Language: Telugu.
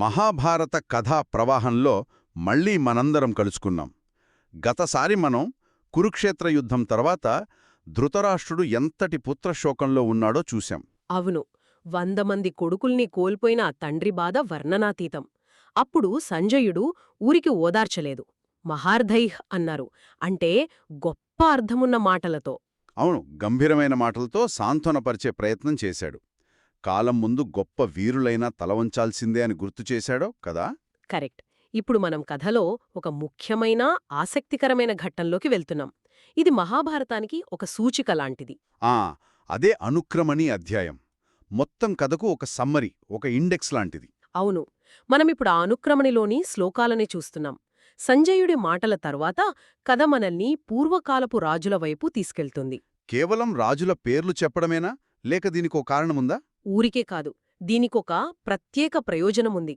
మహాభారత కథా ప్రవాహంలో మళ్ళీ మనందరం కలుసుకున్నాం. గతసారి మనం కురుక్షేత్ర యుద్ధం తర్వాత ధృతరాష్ట్రుడు ఎంతటి పుత్రశోకంలో ఉన్నాడో చూశాం. అవును వంద మంది కొడుకుల్ని కోల్పోయిన తండ్రి బాధ వర్ణనాతీతం. అప్పుడు సంజయుడు ఊరికి ఓదార్చలేదు. మహార్ధైహ్ అన్నారు అంటే గొప్ప అర్థమున్న మాటలతో. అవును గంభీరమైన మాటలతో సాంత్వనపరిచే ప్రయత్నం చేశాడు. కాలం ముందు గొప్ప వీరులైనా తలవంచాల్సిందే అని గుర్తు చేశాడో కదా? కరెక్ట్. ఇప్పుడు మనం కథలో ఒక ముఖ్యమైన ఆసక్తికరమైన ఘట్టంలోకి వెళ్తున్నాం. ఇది మహాభారతానికి ఒక సూచిక లాంటిది. ఆ అదే అనుక్రమణి అధ్యాయం. మొత్తం కథకు ఒక సమ్మరి ఒక ఇండెక్స్ లాంటిది. అవును. మనమిప్పుడు ఆ అనుక్రమణిలోని శ్లోకాలని చూస్తున్నాం. సంజయుడి మాటల తర్వాత కథ మనల్ని పూర్వకాలపు రాజుల వైపు తీసుకెళ్తుంది. కేవలం రాజుల పేర్లు చెప్పడమేనా? లేక దీనికో కారణముందా? ఊరికే కాదు దీనికొక ప్రత్యేక ప్రయోజనముంది.